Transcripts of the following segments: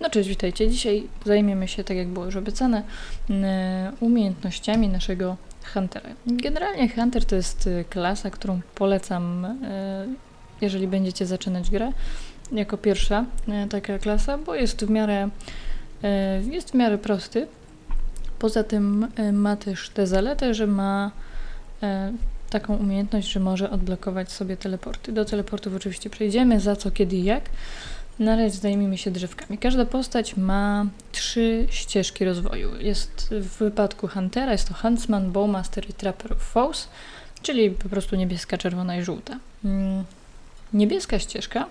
No cześć, witajcie. Dzisiaj zajmiemy się, tak jak było już obiecane, umiejętnościami naszego Huntera. Generalnie Hunter to jest e, klasa, którą polecam, e, jeżeli będziecie zaczynać grę, jako pierwsza e, taka klasa, bo jest w miarę, jest w miarę prosty. Poza tym ma też tę zaletę, że ma taką umiejętność, że może odblokować sobie teleporty. Do teleportów oczywiście przejdziemy, za co, kiedy i jak. Na razie zajmijmy się drzewkami. Każda postać ma trzy ścieżki rozwoju. Jest w wypadku Huntera jest to Huntsman, Bowmaster i Trapper of Foes, czyli po prostu niebieska, czerwona i żółta. Mm, Niebieska ścieżka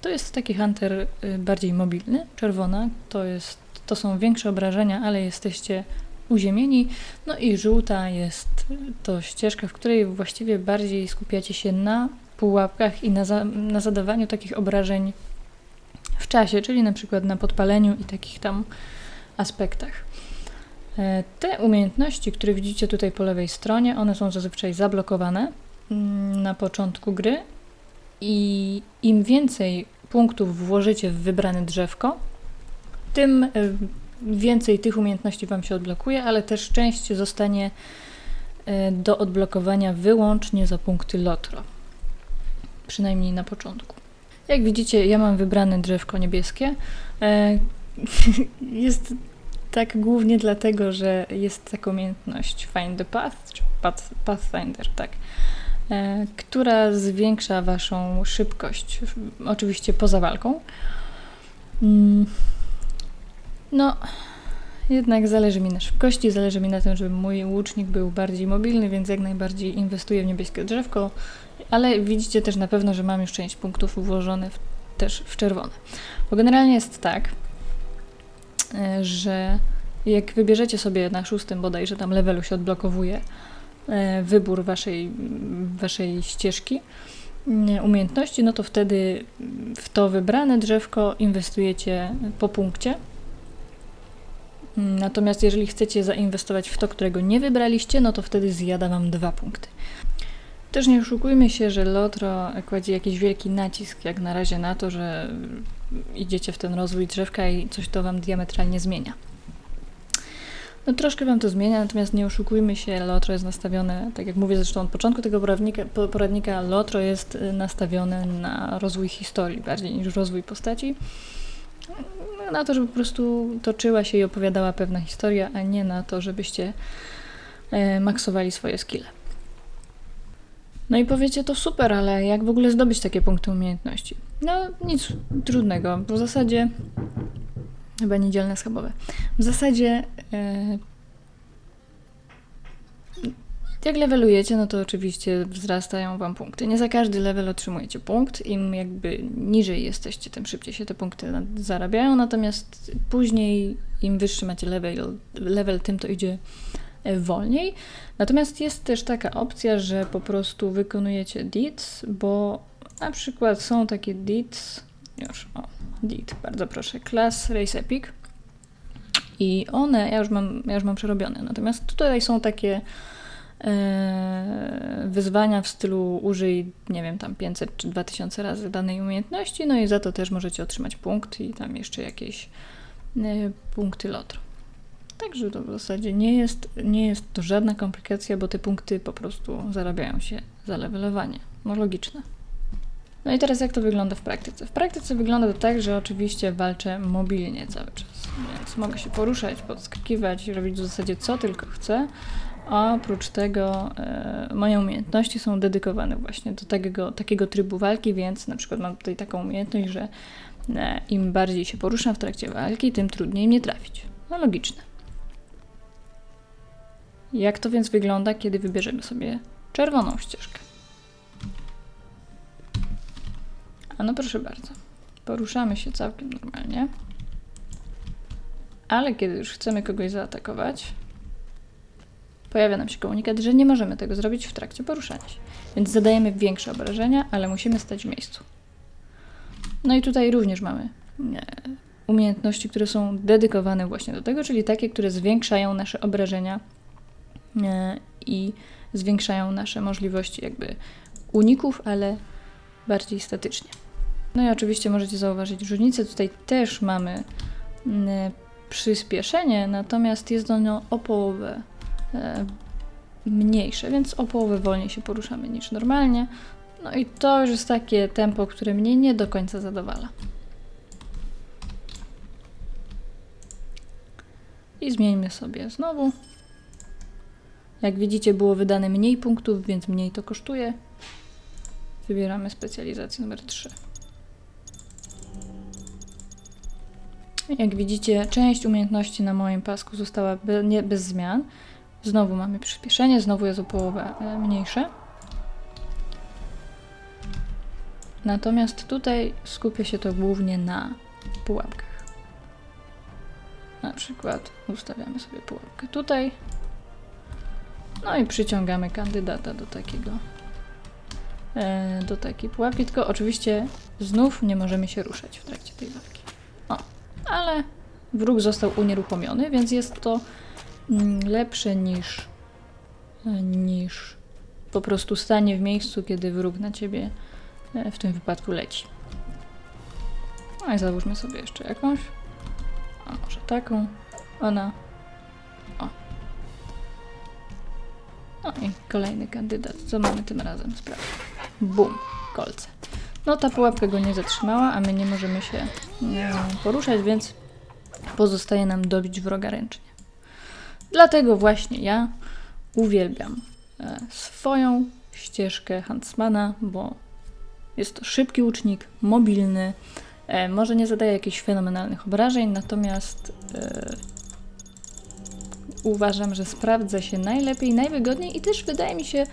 to jest taki Hunter y, bardziej mobilny. Czerwona to, jest, to są większe obrażenia, ale jesteście uziemieni. No i żółta jest to ścieżka, w której właściwie bardziej skupiacie się na pułapkach i na, za, na zadawaniu takich obrażeń w czasie, czyli na przykład na podpaleniu i takich tam aspektach. E, Te umiejętności, które widzicie tutaj po lewej stronie, one są zazwyczaj zablokowane mm, na początku gry i im więcej punktów włożycie w wybrane drzewko, tym e, więcej tych umiejętności Wam się odblokuje, ale też część zostanie e, do odblokowania wyłącznie za punkty Lotro. Przynajmniej na początku. Jak widzicie, ja mam wybrane drzewko niebieskie. E, jest tak głównie dlatego, że jest taka umiejętność Find the Path, czy Path, Pathfinder, tak, e, która zwiększa Waszą szybkość, oczywiście poza walką. Mm, No, jednak zależy mi na szybkości, zależy mi na tym, żeby mój łucznik był bardziej mobilny, więc jak najbardziej inwestuję w niebieskie drzewko, ale widzicie też na pewno, że mam już część punktów włożone w, też w czerwone. Bo generalnie jest tak, e, że jak wybierzecie sobie na szóstym bodajże tam levelu się odblokowuje e, wybór waszej, waszej ścieżki mm, umiejętności, no to wtedy w to wybrane drzewko inwestujecie po punkcie. Natomiast jeżeli chcecie zainwestować w to, którego nie wybraliście, no to wtedy zjada wam dwa punkty. Też nie oszukujmy się, że Lotro kładzie jakiś wielki nacisk jak na razie na to, że idziecie w ten rozwój drzewka i coś to wam diametralnie zmienia. No troszkę wam to zmienia, natomiast nie oszukujmy się, Lotro jest nastawione, tak jak mówię zresztą od początku tego poradnika, po- poradnika, Lotro jest y, nastawione na rozwój historii bardziej niż rozwój postaci. No, Na to, żeby po prostu toczyła się i opowiadała pewna historia, a nie na to, żebyście e, maksowali swoje skille. No i powiecie, to super, ale jak w ogóle zdobyć takie punkty umiejętności? No, nic trudnego. W zasadzie, chyba niedzielne schabowe. W zasadzie, e, jak levelujecie, no to oczywiście wzrastają wam punkty. Nie za każdy level otrzymujecie punkt. Im jakby niżej jesteście, tym szybciej się te punkty zarabiają. Natomiast później, im wyższy macie level, level tym to idzie wolniej. Natomiast jest też taka opcja, że po prostu wykonujecie deeds, bo na przykład są takie deeds, już o, deed, bardzo proszę, class race epic i one, ja już mam, ja już mam przerobione, natomiast tutaj są takie e, wyzwania w stylu użyj, nie wiem, tam 500 czy 2000 razy danej umiejętności, no i za to też możecie otrzymać punkt i tam jeszcze jakieś e, punkty lotro. Także to w zasadzie nie jest, nie jest to żadna komplikacja, bo te punkty po prostu zarabiają się za levelowanie. No logiczne. No i teraz jak to wygląda w praktyce? W praktyce wygląda to tak, że oczywiście walczę mobilnie cały czas, więc mogę się poruszać, podskakiwać robić w zasadzie co tylko chcę, a oprócz tego e, moje umiejętności są dedykowane właśnie do takiego, takiego trybu walki, więc na przykład mam tutaj taką umiejętność, że e, im bardziej się poruszam w trakcie walki, tym trudniej mnie trafić. No logiczne. Jak to więc wygląda, kiedy wybierzemy sobie czerwoną ścieżkę? A no proszę bardzo, poruszamy się całkiem normalnie. Ale kiedy już chcemy kogoś zaatakować, pojawia nam się komunikat, że nie możemy tego zrobić w trakcie poruszania się. Więc zadajemy większe obrażenia, ale musimy stać w miejscu. No i tutaj również mamy umiejętności, które są dedykowane właśnie do tego, czyli takie, które zwiększają nasze obrażenia i zwiększają nasze możliwości jakby uników, ale bardziej statycznie. No i oczywiście możecie zauważyć różnicę. Tutaj też mamy mm, przyspieszenie, natomiast jest ono o połowę e, mniejsze, więc o połowę wolniej się poruszamy niż normalnie. No i to już jest takie tempo, które mnie nie do końca zadowala. I zmieńmy sobie znowu. Jak widzicie, było wydane mniej punktów, więc mniej to kosztuje. Wybieramy specjalizację numer 3. Jak widzicie, część umiejętności na moim pasku została be, nie, bez zmian. Znowu mamy przyspieszenie, znowu jest o połowę e, mniejsze. Natomiast tutaj skupia się to głównie na pułapkach. Na przykład ustawiamy sobie pułapkę tutaj. No i przyciągamy kandydata do takiego e, do takiej pułapki, tylko oczywiście znów nie możemy się ruszać w trakcie tej walki. O, ale wróg został unieruchomiony, więc jest to mm, lepsze niż niż po prostu stanie w miejscu, kiedy wróg na ciebie e, w tym wypadku leci. No i załóżmy sobie jeszcze jakąś. A może taką. Ona. Kolejny kandydat. Co mamy tym razem? Sprawdź. Bum. Kolce. No ta pułapka go nie zatrzymała, a my nie możemy się e, poruszać, więc pozostaje nam dobić wroga ręcznie. Dlatego właśnie ja uwielbiam e, swoją ścieżkę Huntsmana, bo jest to szybki łucznik, mobilny, e, może nie zadaje jakichś fenomenalnych obrażeń, natomiast e, uważam, że sprawdza się najlepiej, najwygodniej i też wydaje mi się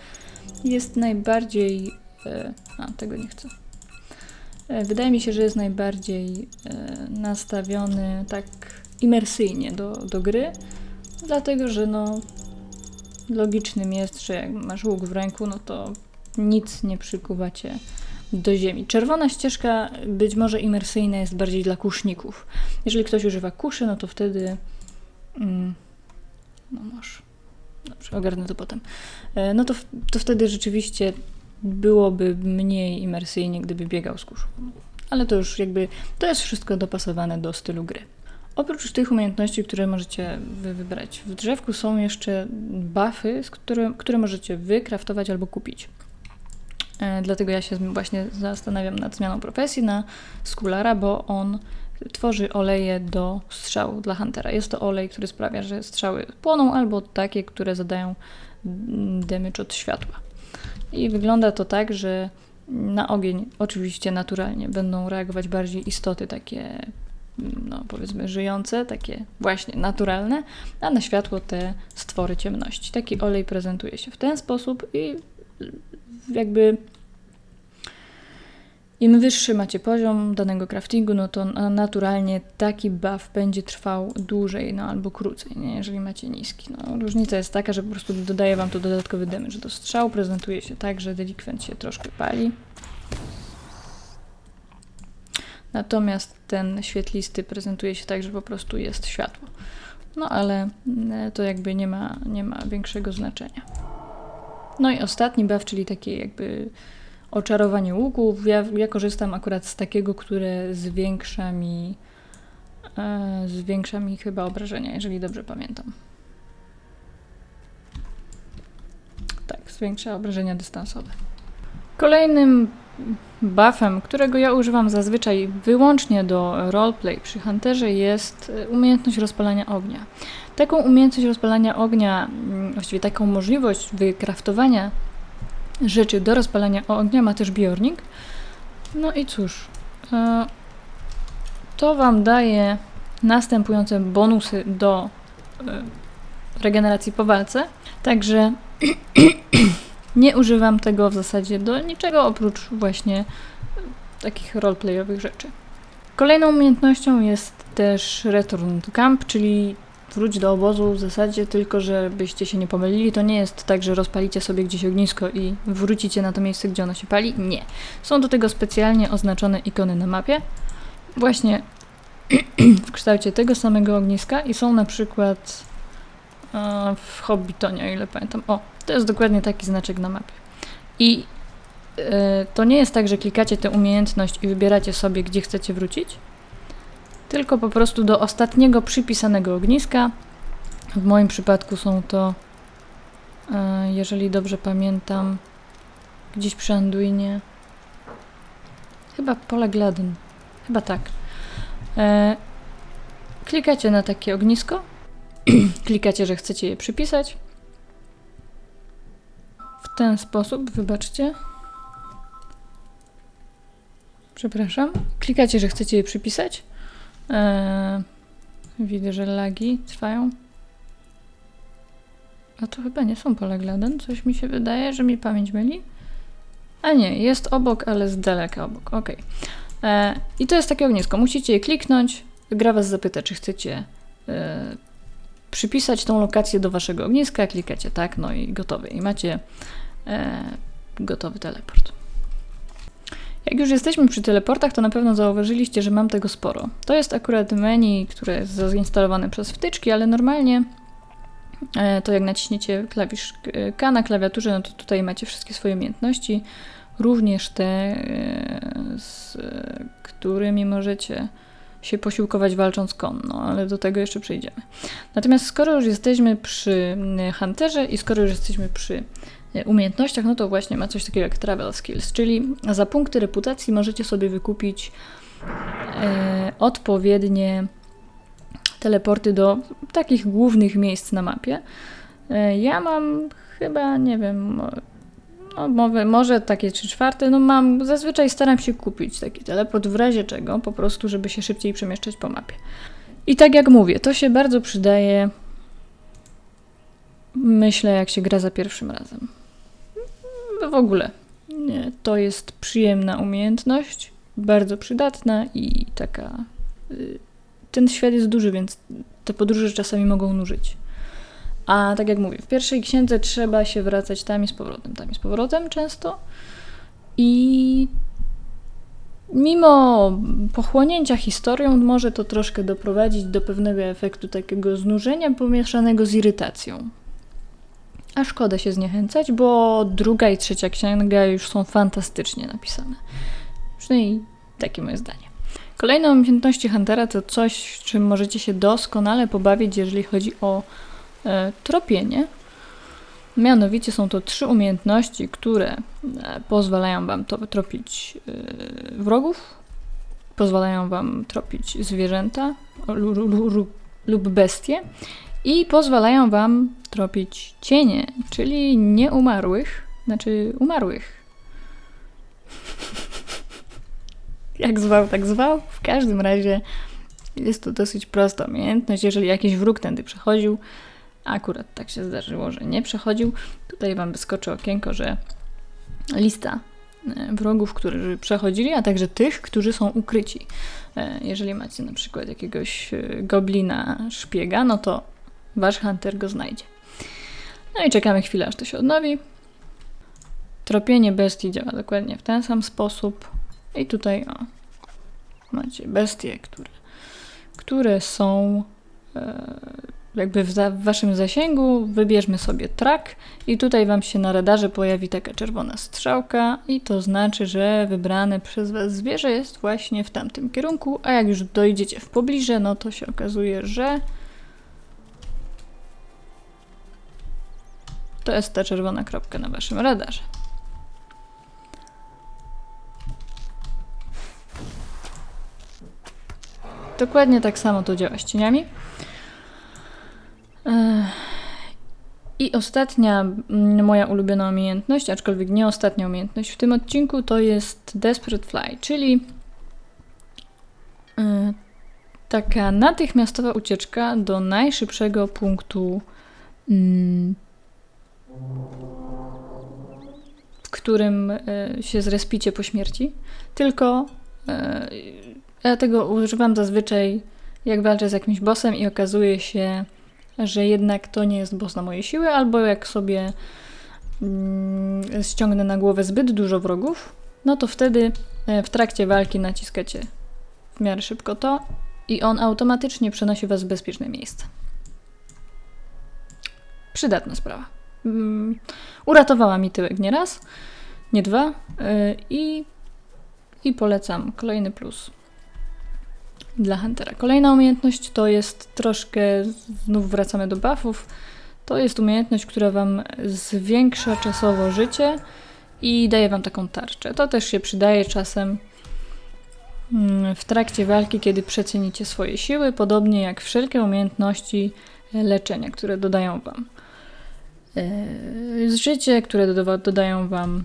jest najbardziej. E, a, tego nie chcę. E, wydaje mi się, że jest najbardziej e, nastawiony tak imersyjnie do, do gry, dlatego że no logicznym jest, że jak masz łuk w ręku, no to nic nie przykuwa cię do ziemi. Czerwona ścieżka być może imersyjna jest bardziej dla kuszników. Jeżeli ktoś używa kuszy, no to wtedy mm, no może. Dobrze, ogarnę to potem. E, no to, to wtedy rzeczywiście byłoby mniej imersyjnie, gdyby biegał z kuszą. Ale to już jakby, to jest wszystko dopasowane do stylu gry. Oprócz tych umiejętności, które możecie wy wybrać w drzewku, są jeszcze buffy, które, które możecie wykraftować albo kupić. E, dlatego ja się właśnie zastanawiam nad zmianą profesji na skulara, bo on tworzy oleje do strzału dla Huntera. Jest to olej, który sprawia, że strzały płoną, albo takie, które zadają damage od światła. I wygląda to tak, że na ogień oczywiście naturalnie będą reagować bardziej istoty takie no powiedzmy żyjące, takie właśnie naturalne, a na światło te stwory ciemności. Taki olej prezentuje się w ten sposób i jakby im wyższy macie poziom danego craftingu, no to naturalnie taki buff będzie trwał dłużej, no albo krócej, nie? jeżeli macie niski. No, różnica jest taka, że po prostu dodaje wam to dodatkowy damage do strzału, prezentuje się tak, że delikwent się troszkę pali. Natomiast ten świetlisty prezentuje się tak, że po prostu jest światło. No ale e, to jakby nie ma, nie ma większego znaczenia. No i ostatni buff, czyli takie jakby oczarowanie łuków. Ja, ja korzystam akurat z takiego, które zwiększa mi e, zwiększa mi chyba obrażenia, jeżeli dobrze pamiętam. Tak, zwiększa obrażenia dystansowe. Kolejnym buffem, którego ja używam zazwyczaj wyłącznie do roleplay przy Hunterze jest e, umiejętność rozpalania ognia. Taką umiejętność rozpalania ognia, mm, właściwie taką możliwość wykraftowania rzeczy do rozpalania ognia ma też biornik. No i cóż, e, to Wam daje następujące bonusy do e, regeneracji po walce. Także nie używam tego w zasadzie do niczego oprócz właśnie takich roleplayowych rzeczy. Kolejną umiejętnością jest też Return to Camp, czyli wróć do obozu w zasadzie, tylko żebyście się nie pomylili. To nie jest tak, że rozpalicie sobie gdzieś ognisko i wrócicie na to miejsce, gdzie ono się pali. Nie. Są do tego specjalnie oznaczone ikony na mapie. Właśnie w kształcie tego samego ogniska i są na przykład w Hobbitonie, o ile pamiętam. O, to jest dokładnie taki znaczek na mapie. I to nie jest tak, że klikacie tę umiejętność i wybieracie sobie, gdzie chcecie wrócić, tylko po prostu do ostatniego przypisanego ogniska. W moim przypadku są to, e, jeżeli dobrze pamiętam, gdzieś przy Anduinie. Chyba pole Gladyn. Chyba tak. E, klikacie na takie ognisko. klikacie, że chcecie je przypisać. W ten sposób, wybaczcie. Przepraszam. Klikacie, że chcecie je przypisać. Eee, widzę, że lagi trwają. A to chyba nie są pola Gladen. Coś mi się wydaje, że mi pamięć myli. A nie, jest obok, ale z daleka obok. Ok. Eee, I to jest takie ognisko. Musicie je kliknąć. Gra was zapyta, czy chcecie e, przypisać tą lokację do waszego ogniska. Klikacie tak, no i gotowy. I macie e, gotowy teleport. Jak już jesteśmy przy teleportach, to na pewno zauważyliście, że mam tego sporo. To jest akurat menu, które jest zainstalowane przez wtyczki, ale normalnie e, to jak naciśniecie klawisz K na klawiaturze, no to tutaj macie wszystkie swoje umiejętności, również te, e, z którymi możecie się posiłkować walcząc konno, ale do tego jeszcze przejdziemy. Natomiast skoro już jesteśmy przy Hunterze i skoro już jesteśmy przy umiejętnościach, no to właśnie ma coś takiego jak travel skills, czyli za punkty reputacji możecie sobie wykupić e, odpowiednie teleporty do takich głównych miejsc na mapie. E, ja mam chyba, nie wiem, no może, może takie trzy czwarte, no mam, zazwyczaj staram się kupić taki teleport w razie czego, po prostu, żeby się szybciej przemieszczać po mapie. I tak jak mówię, to się bardzo przydaje, myślę, jak się gra za pierwszym razem w ogóle. Nie, to jest przyjemna umiejętność, bardzo przydatna i taka. Y, ten świat jest duży, więc te podróże czasami mogą nużyć. A tak jak mówię, w pierwszej księdze trzeba się wracać tam i z powrotem, tam i z powrotem często. I mimo pochłonięcia historią, może to troszkę doprowadzić do pewnego efektu takiego znużenia pomieszanego z irytacją. A szkoda się zniechęcać, bo druga i trzecia księga już są fantastycznie napisane. Przynajmniej takie moje zdanie. Kolejne umiejętności Huntera to coś, czym możecie się doskonale pobawić, jeżeli chodzi o e, tropienie. Mianowicie są to trzy umiejętności, które e, pozwalają Wam to tropić e, wrogów, pozwalają Wam tropić zwierzęta lub bestie i pozwalają Wam tropić cienie, czyli nieumarłych, znaczy umarłych. Jak zwał, tak zwał. W każdym razie jest to dosyć prosta umiejętność. Jeżeli jakiś wróg tędy przechodził, akurat tak się zdarzyło, że nie przechodził, tutaj Wam wyskoczy okienko, że lista e, wrogów, którzy przechodzili, a także tych, którzy są ukryci. E, jeżeli macie na przykład jakiegoś e, goblina szpiega, no to wasz hunter go znajdzie. No i czekamy chwilę, aż to się odnowi. Tropienie bestii działa dokładnie w ten sam sposób. I tutaj o, macie bestie, które, które są e, jakby w, za, w, waszym zasięgu. Wybierzmy sobie track i tutaj wam się na radarze pojawi taka czerwona strzałka i to znaczy, że wybrane przez was zwierzę jest właśnie w tamtym kierunku, a jak już dojdziecie w pobliże, no to się okazuje, że To jest ta czerwona kropka na waszym radarze. Dokładnie tak samo to działa z cieniami. I ostatnia mm, moja ulubiona umiejętność, aczkolwiek nie ostatnia umiejętność w tym odcinku, to jest Desperate Fly, czyli e, taka natychmiastowa ucieczka do najszybszego punktu mm, w którym e, się zrespicie po śmierci, tylko e, ja tego używam zazwyczaj, jak walczę z jakimś bossem i okazuje się, że jednak to nie jest boss na moje siły, albo jak sobie mm, ściągnę na głowę zbyt dużo wrogów, no to wtedy e, w trakcie walki naciskacie w miarę szybko to i on automatycznie przenosi was w bezpieczne miejsce. Przydatna sprawa. Mm, uratowała mi tyłek nieraz, nie dwa. Y, I, I polecam. Kolejny plus. dla Huntera. Kolejna umiejętność to jest troszkę, znów wracamy do buffów, to jest umiejętność, która Wam zwiększa czasowo życie i daje Wam taką tarczę. To też się przydaje czasem mm, w trakcie walki, kiedy przecenicie swoje siły, podobnie jak wszelkie umiejętności leczenia, które dodają Wam życie, które doda dodają Wam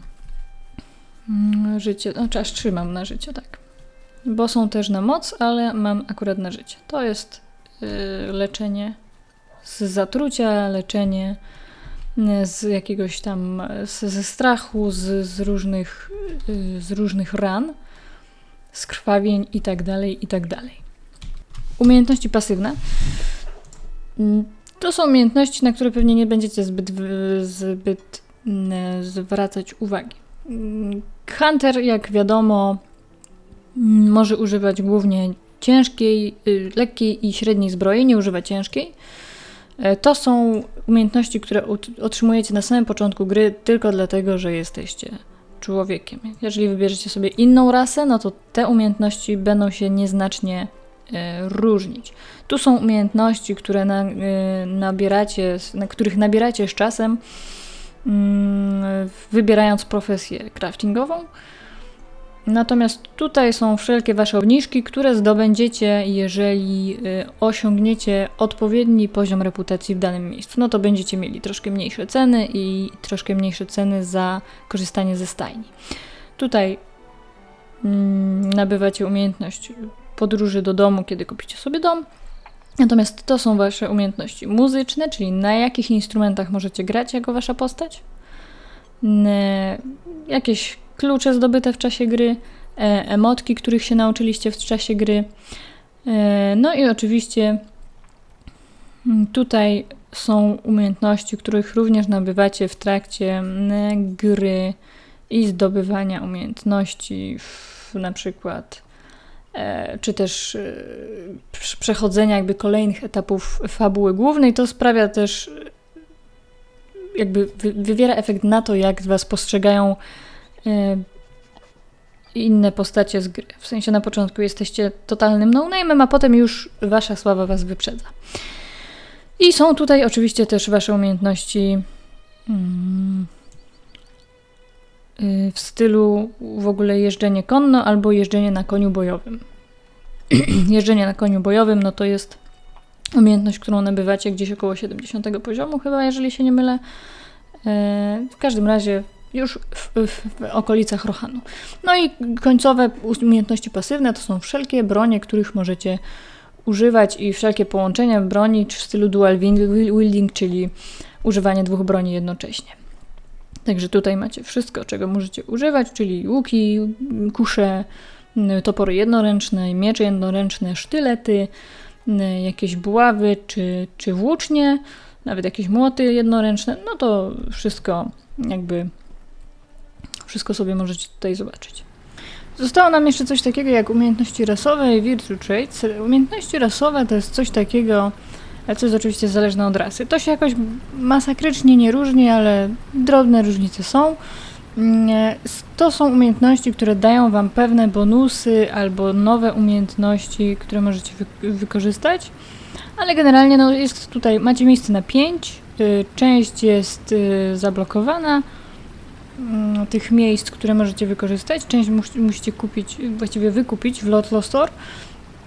mm, życie. No, aż trzymam na życie, tak. Bo są też na moc, ale mam akurat na życie. To jest yy, leczenie z zatrucia, leczenie z jakiegoś tam, z, ze strachu, z, z, różnych, z różnych ran, z krwawień i tak dalej, i tak dalej. Umiejętności pasywne. To są umiejętności, na które pewnie nie będziecie zbyt, zbyt mm, zwracać uwagi. Mm, Hunter, jak wiadomo, mm, może używać głównie ciężkiej, y, lekkiej i średniej zbroi, nie używa ciężkiej. E, to są umiejętności, które otrzymujecie na samym początku gry tylko dlatego, że jesteście człowiekiem. Jeżeli wybierzecie sobie inną rasę, no to te umiejętności będą się nieznacznie różnić. Tu są umiejętności, które na, e, nabieracie, na których nabieracie z czasem, mm, wybierając profesję craftingową. Natomiast tutaj są wszelkie Wasze obniżki, które zdobędziecie, jeżeli e, osiągniecie odpowiedni poziom reputacji w danym miejscu. No to będziecie mieli troszkę mniejsze ceny i troszkę mniejsze ceny za korzystanie ze stajni. Tutaj mm, nabywacie umiejętność podróży do domu, kiedy kupicie sobie dom. Natomiast to są Wasze umiejętności muzyczne, czyli na jakich instrumentach możecie grać jako Wasza postać, jakieś klucze zdobyte w czasie gry, e, emotki, których się nauczyliście w czasie gry. E, no i oczywiście mm, tutaj są umiejętności, których również nabywacie w trakcie gry i zdobywania umiejętności, w, na przykład czy też e, przechodzenia jakby kolejnych etapów fabuły głównej, to sprawia też jakby wywiera efekt na to, jak was postrzegają e, inne postacie z gry. W sensie na początku jesteście totalnym no-name'em, a potem już wasza sława was wyprzedza. I są tutaj oczywiście też wasze umiejętności mm, w stylu w ogóle jeżdżenie konno albo jeżdżenie na koniu bojowym. jeżdżenie na koniu bojowym, no to jest umiejętność, którą nabywacie gdzieś około 70 poziomu, chyba, jeżeli się nie mylę. E, w każdym razie już w, w, w, okolicach Rohanu. No i końcowe umiejętności pasywne to są wszelkie bronie, których możecie używać i wszelkie połączenia broni w stylu dual wielding, czyli używanie dwóch broni jednocześnie. Także tutaj macie wszystko, czego możecie używać, czyli łuki, kusze, topory jednoręczne, miecze jednoręczne, sztylety, jakieś buławy czy, czy włócznie, nawet jakieś młoty jednoręczne, no to wszystko jakby wszystko sobie możecie tutaj zobaczyć. Zostało nam jeszcze coś takiego jak umiejętności rasowe i virtue traits. Umiejętności rasowe to jest coś takiego, co jest oczywiście zależne od rasy. To się jakoś masakrycznie nie różni, ale drobne różnice są. Mm, to są umiejętności, które dają Wam pewne bonusy albo nowe umiejętności, które możecie wy wykorzystać, ale generalnie no, jest tutaj, macie miejsce na 5, y, część jest y, zablokowana mm, tych miejsc, które możecie wykorzystać, część mus musicie kupić, właściwie wykupić w Lot Store,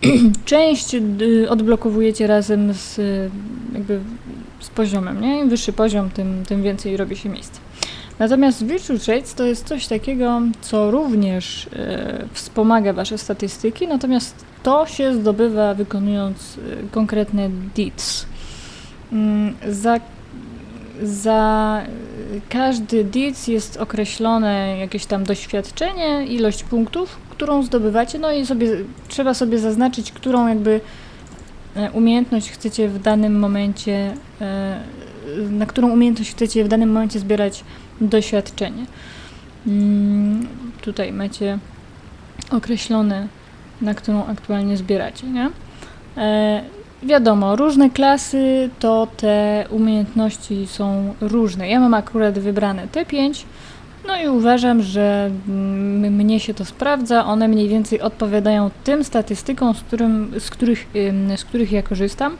część y, odblokowujecie razem z, jakby z poziomem, nie? Im wyższy poziom, tym, tym więcej robi się miejsce. Natomiast Virtual Traits to jest coś takiego, co również e, wspomaga Wasze statystyki, natomiast to się zdobywa wykonując e, konkretne deeds. Mm, za, za każdy deeds jest określone jakieś tam doświadczenie, ilość punktów, którą zdobywacie, no i sobie, trzeba sobie zaznaczyć, którą jakby e, umiejętność chcecie w danym momencie, na którą umiejętność chcecie w danym momencie zbierać doświadczenie. Mm, tutaj macie określone, na którą aktualnie zbieracie, nie? E, wiadomo, różne klasy to te umiejętności są różne. Ja mam akurat wybrane te 5 No i uważam, że mm, mnie się to sprawdza. One mniej więcej odpowiadają tym statystykom, z, którym, z, których, z których ja korzystam.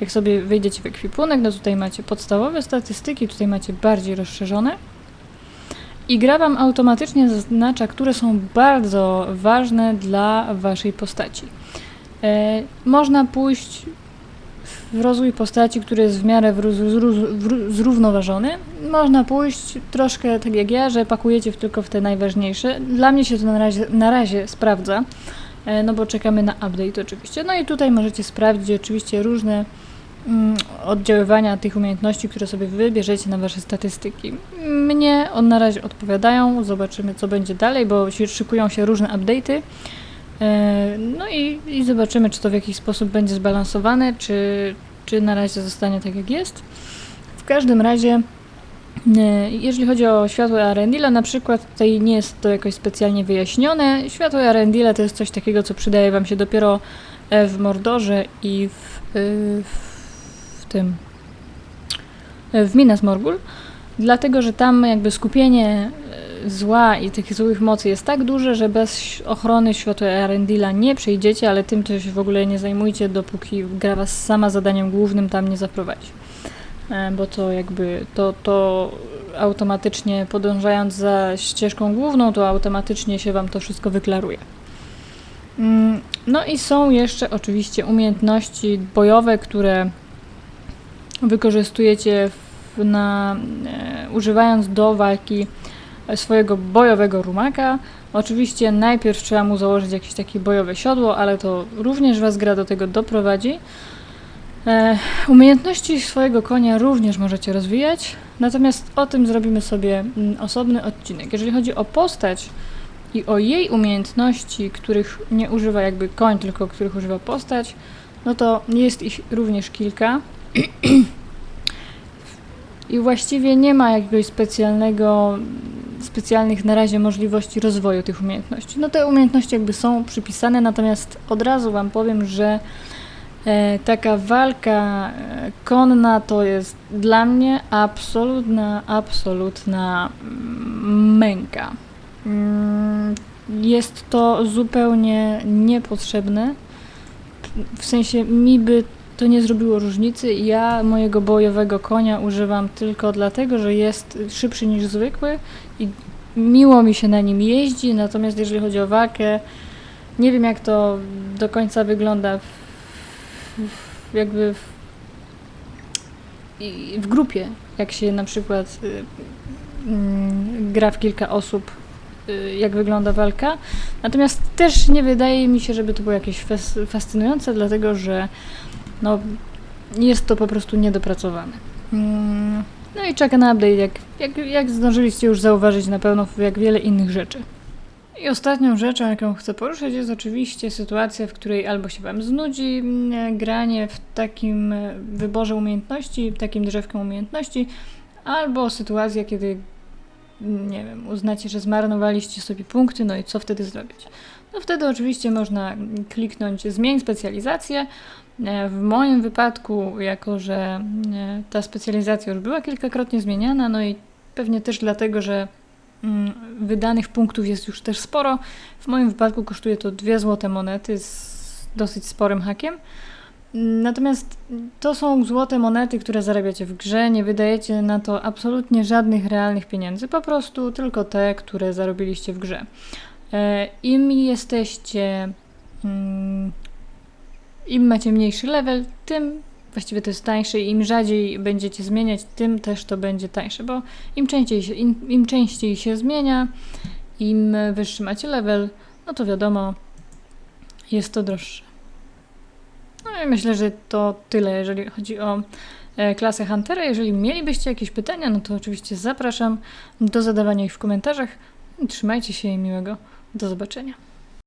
Jak sobie wejdziecie w ekwipunek, no tutaj macie podstawowe statystyki, tutaj macie bardziej rozszerzone. I gra Wam automatycznie zaznacza, które są bardzo ważne dla Waszej postaci. E, można pójść w rozwój postaci, który jest w miarę zrównoważony. Można pójść troszkę tak jak ja, że pakujecie tylko w te najważniejsze. Dla mnie się to na razie, na razie sprawdza, e, no bo czekamy na update oczywiście. No i tutaj możecie sprawdzić oczywiście różne oddziaływania tych umiejętności, które sobie wybierzecie na wasze statystyki. Mnie on na razie odpowiadają, zobaczymy co będzie dalej, bo szykują się różne update'y. E, No i, i zobaczymy, czy to w jakiś sposób będzie zbalansowane, czy, czy na razie zostanie tak jak jest. W każdym razie, e, jeżeli chodzi o światło Arendila, na przykład tutaj nie jest to jakoś specjalnie wyjaśnione. Światło Arendila to jest coś takiego, co przydaje Wam się dopiero e, w Mordorze i w, w tym e, w Minas Morgul, dlatego że tam jakby skupienie e, zła i tych złych mocy jest tak duże, że bez ochrony światła Arendila nie przejdziecie, ale tym to się w ogóle nie zajmujcie, dopóki gra was sama zadaniem głównym tam nie zaprowadzi. E, Bo to jakby to, to automatycznie podążając za ścieżką główną, to automatycznie się wam to wszystko wyklaruje. Mm, No i są jeszcze oczywiście umiejętności bojowe, które wykorzystujecie w, na, e, używając do walki swojego bojowego rumaka. Oczywiście najpierw trzeba mu założyć jakieś takie bojowe siodło, ale to również Was gra do tego doprowadzi. E, umiejętności swojego konia również możecie rozwijać, natomiast o tym zrobimy sobie mm, osobny odcinek. Jeżeli chodzi o postać i o jej umiejętności, których nie używa jakby koń, tylko których używa postać, no to jest ich również kilka. I właściwie nie ma jakiegoś specjalnego, specjalnych na razie możliwości rozwoju tych umiejętności. No te umiejętności jakby są przypisane, natomiast od razu Wam powiem, że e, taka walka e, konna to jest dla mnie absolutna, absolutna mm, męka. Mm, Jest to zupełnie niepotrzebne. W sensie mi by to nie zrobiło różnicy. Ja mojego bojowego konia używam tylko dlatego, że jest szybszy niż zwykły i miło mi się na nim jeździ. Natomiast jeżeli chodzi o walkę, nie wiem jak to do końca wygląda w, w, jakby w, w grupie, jak się na przykład y, mm, gra w kilka osób, y, jak wygląda walka. Natomiast też nie wydaje mi się, żeby to było jakieś fas- fascynujące, dlatego że no, jest to po prostu niedopracowane. Mm, No i czeka na update, jak, jak, jak zdążyliście już zauważyć na pewno, jak wiele innych rzeczy. I ostatnią rzeczą, jaką chcę poruszyć, jest oczywiście sytuacja, w której albo się Wam znudzi mm, granie w takim e, wyborze umiejętności, takim drzewkiem umiejętności, albo sytuacja, kiedy mm, nie wiem, uznacie, że zmarnowaliście sobie punkty, no i co wtedy zrobić? No wtedy oczywiście można kliknąć zmień specjalizację. E, W moim wypadku, jako że e, ta specjalizacja już była kilkakrotnie zmieniana, no i pewnie też dlatego, że mm, wydanych punktów jest już też sporo, w moim wypadku kosztuje to dwie złote monety z dosyć sporym hakiem. Natomiast to są złote monety, które zarabiacie w grze, nie wydajecie na to absolutnie żadnych realnych pieniędzy, po prostu tylko te, które zarobiliście w grze. E, Im jesteście, mm, im macie mniejszy level, tym właściwie to jest tańsze i im rzadziej będziecie zmieniać, tym też to będzie tańsze, bo im częściej się, im, im częściej się zmienia, im wyższy macie level, no to wiadomo, jest to droższe. No i myślę, że to tyle, jeżeli chodzi o e, klasę Huntera. Jeżeli mielibyście jakieś pytania, no to oczywiście zapraszam do zadawania ich w komentarzach. Trzymajcie się i miłego. Do zobaczenia.